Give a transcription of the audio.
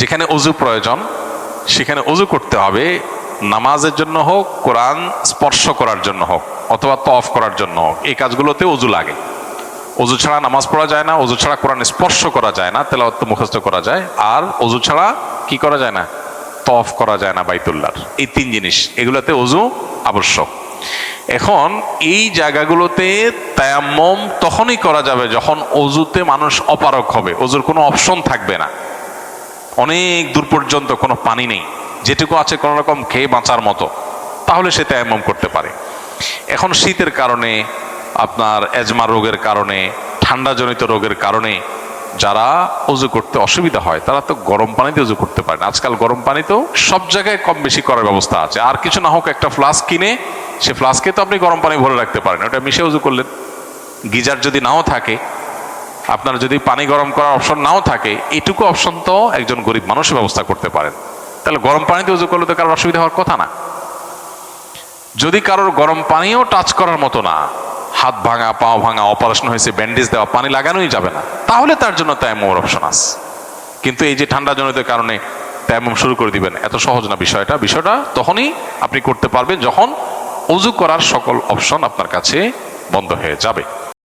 যেখানে অজু প্রয়োজন, সেখানে অজু করতে হবে, নামাজের জন্য হোক, কোরআন স্পর্শ করার জন্য হোক, অথবা তফ করার জন্য হোক, এই কাজগুলোতে অজু লাগে। অজু ছাড়া নামাজ পড়া যায় না, অজু ছাড়া কোরআন স্পর্শ করা যায় না, তেলাওয়াত মুখস্থ করা যায়, আর অজু ছাড়া কি করা যায় না? তফ করা যায় না বাইতুল্লার এই তিন জিনিস, এগুলোতে অজু আবশ্যক। এখন এই জায়গাগুলোতে তায়াম্মম তখনই করা যাবে যখন অজুতে মানুষ অপারক হবে, অজুর কোনো অপশন থাকবে না। অনেক দূর পর্যন্ত কোনো পানি নেই। যেটুকু আছে কোনো রকম খেয়ে বাঁচার মতো। তাহলে সে তায়াম্মম করতে পারে। এখন শীতের কারণে, আপনার এজমা রোগের কারণে, ঠান্ডাজনিত রোগের কারণে যারা অজু করতে অসুবিধা হয়, তারা তো গরম পানিতে অজু করতে পারে না। আজকাল গরম পানিতেও সব জায়গায় কম বেশি করার ব্যবস্থা আছে। আর কিছু না হোক একটা ফ্লাস্ক কিনে, সে ফ্লাস্কে তো আপনি গরম পানি ভরে রাখতে পারেন। ওটা মিশে উজু করলেন। গিজার যদি নাও থাকে আপনার যদি পানি গরম করার অপশন নাও থাকে, এটুকু অপশন তো একজন গরিব মানুষ ব্যবস্থা করতে পারেন। তাহলে গরম পানিতে উজু করলে তো কারোর অসুবিধা হওয়ার কথা না। যদি কারোর গরম পানিও টাচ করার মতো না, হাত ভাঙা, পাও ভাঙা অপারেশন হয়েছে ব্যান্ডেজ দেওয়া, পানি লাগানোই যাবে না, তাহলে তার জন্য তায়াম্মুর অপশন আছে। কিন্তু এই যে ঠান্ডা জনিত কারণে তায়াম্মুম শুরু করে দিবেন, এত সহজ না বিষয়টা। বিষয়টা তখনই আপনি করতে পারবেন যখন অজু করার সকল অপশন আপনার কাছে বন্ধ হয়ে যাবে।